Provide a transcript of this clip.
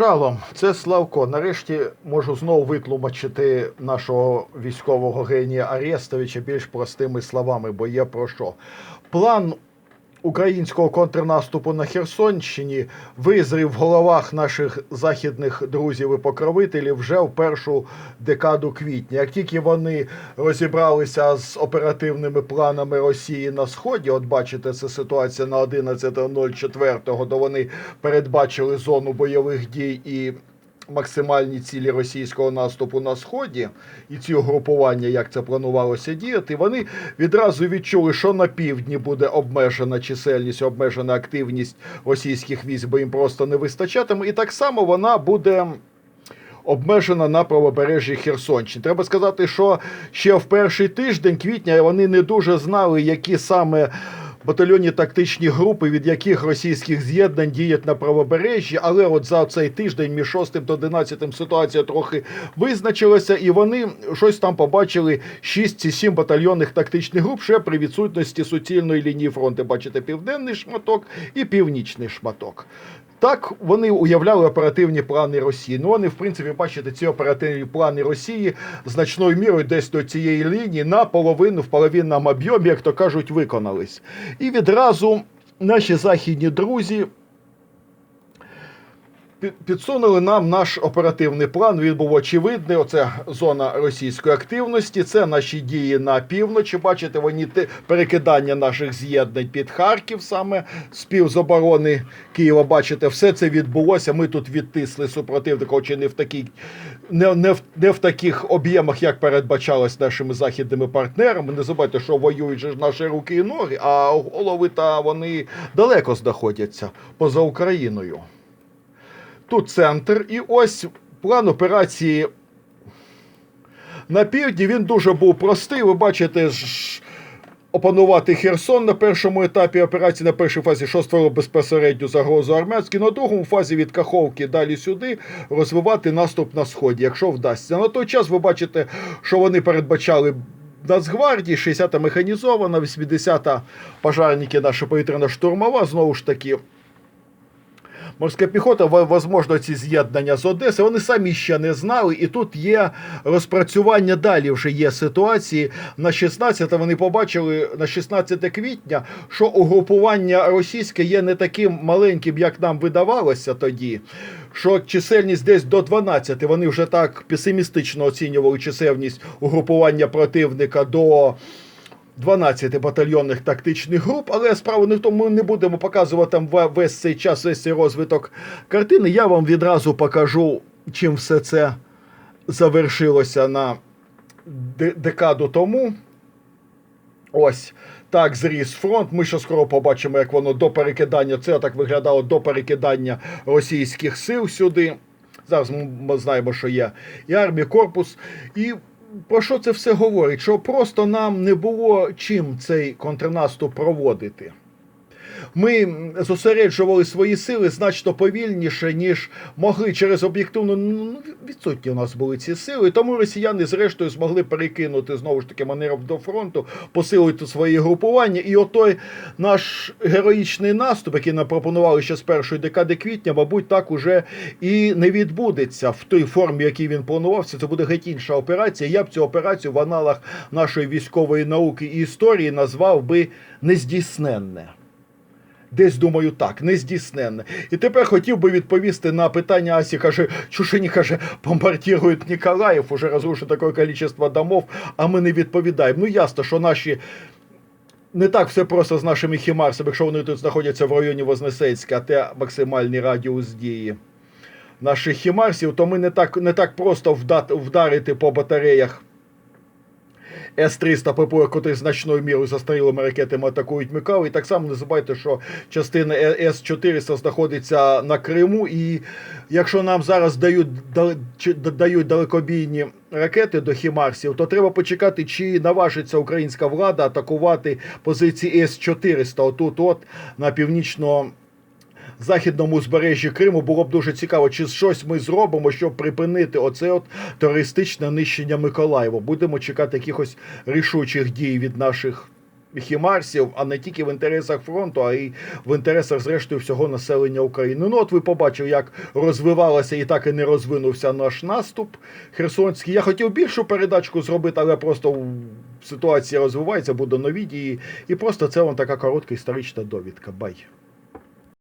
Шалом, це Славко. Нарешті можу знову витлумачити нашого військового генія Арестовича більш простими словами, бо є про що. План українського контрнаступу на Херсонщині визрів в головах наших західних друзів і покровителів вже в першу декаду квітня. Як тільки вони розібралися з оперативними планами Росії на сході, от бачите, це ситуація на 11.04, то вони передбачили зону бойових дій і максимальні цілі російського наступу на сході і ці угрупування, як це планувалося діяти, вони відразу відчули, що на півдні буде обмежена чисельність, обмежена активність російських військ, бо їм просто не вистачатиме. І так само вона буде. Обмежена на правобережжі Херсонщини. Треба сказати, що ще в перший тиждень квітня вони не дуже знали, які саме батальйонні тактичні групи, від яких російських з'єднань діють на правобережжі, але от за цей тиждень між 6 та 11 ситуація трохи визначилася, і вони щось там побачили 6 чи 7 батальйонних тактичних груп ще при відсутності суцільної лінії фронту. Бачите, південний шматок і північний шматок. Так вони уявляли оперативні плани Росії. Ну вони, в принципі, бачите, ці оперативні плани Росії значною мірою десь до цієї лінії на половину в половинному об'ємі, як то кажуть, виконались. І відразу наші західні друзі підсунули нам наш оперативний план. Він був очевидний. Оце зона російської активності. Це наші дії на півночі. Бачите, вони те- перекидання наших з'єднань під Харків, саме спів з оборони Києва. Бачите, все це відбулося. Ми тут відтисли супротивника, очі не в такій. Не, не, в, не в таких об'ємах, як передбачалось нашими західними партнерами. Не забувайте, що воюють ж наші руки і ноги, а голови та вони далеко знаходяться поза Україною. Тут центр, і ось план операції на півдні. Він дуже був простий. Ви бачите, ж, опанувати Херсон на першому етапі операції, на першій фазі, що створило безпосередню загрозу армянській, на другому фазі від Каховки далі сюди розвивати наступ на сході, якщо вдасться. На той час ви бачите, що вони передбачали. Нацгвардії, 60-та механізована, 80-та пожарники, наша повітряна штурмова, знову ж таки, Морська піхота, во- возможно, ці з'єднання з Одеси, вони самі ще не знали. І тут є розпрацювання далі. Вже є ситуації. На 16 вони побачили на 16 квітня, що угрупування російське є не таким маленьким, як нам видавалося тоді. Що чисельність десь до 12. Вони вже так песимістично оцінювали чисельність угрупування противника до. 12 батальйонних тактичних груп, але справа не в тому, ми не будемо показувати там весь цей час, весь цей розвиток картини. Я вам відразу покажу, чим все це завершилося на декаду тому. Ось так зріс фронт. Ми ще скоро побачимо, як воно до перекидання. Це так виглядало до перекидання російських сил сюди. Зараз ми знаємо, що є і армія, корпус. І про що це все говорить? Що просто нам не було чим цей контрнаступ проводити. Ми зосереджували свої сили значно повільніше, ніж могли через об'єктивну ну, відсутні у нас були ці сили. Тому росіяни, зрештою, змогли перекинути знову ж таки манерів до фронту, посилити свої групування. І отой наш героїчний наступ, який нам пропонували ще з першої декади квітня, мабуть, так уже і не відбудеться в той формі, якій він планувався. Це буде геть інша операція. Я б цю операцію в аналах нашої військової науки і історії назвав би нездійсненне. Десь думаю так, нездійсненне. І тепер хотів би відповісти на питання Асі. Каже, Чушині каже, бомбардірують Ніколаїв, уже розрушено таке кількість домов, а ми не відповідаємо. Ну ясно, що наші. Не так все просто з нашими хімарсами, якщо вони тут знаходяться в районі Вознесенська, а те максимальний радіус дії наших хімарсів, то ми не так, не так просто вдарити по батареях С-300 ППО, котрі значною мірою застарілими ракетами атакують Микаву. І так само не забувайте, що частина С-400 знаходиться на Криму. І якщо нам зараз дають, дають далекобійні ракети до Хімарсів, то треба почекати, чи наважиться українська влада атакувати позиції С-400 отут, от на північно західному узбережжі Криму було б дуже цікаво, чи щось ми зробимо, щоб припинити оце от терористичне нищення Миколаєва. Будемо чекати якихось рішучих дій від наших хімарсів, а не тільки в інтересах фронту, а й в інтересах, зрештою, всього населення України. Ну, от ви побачили, як розвивалося і так і не розвинувся наш наступ Херсонський. Я хотів більшу передачку зробити, але просто ситуація розвивається, буде нові дії. І просто це вам така коротка історична довідка. Бай.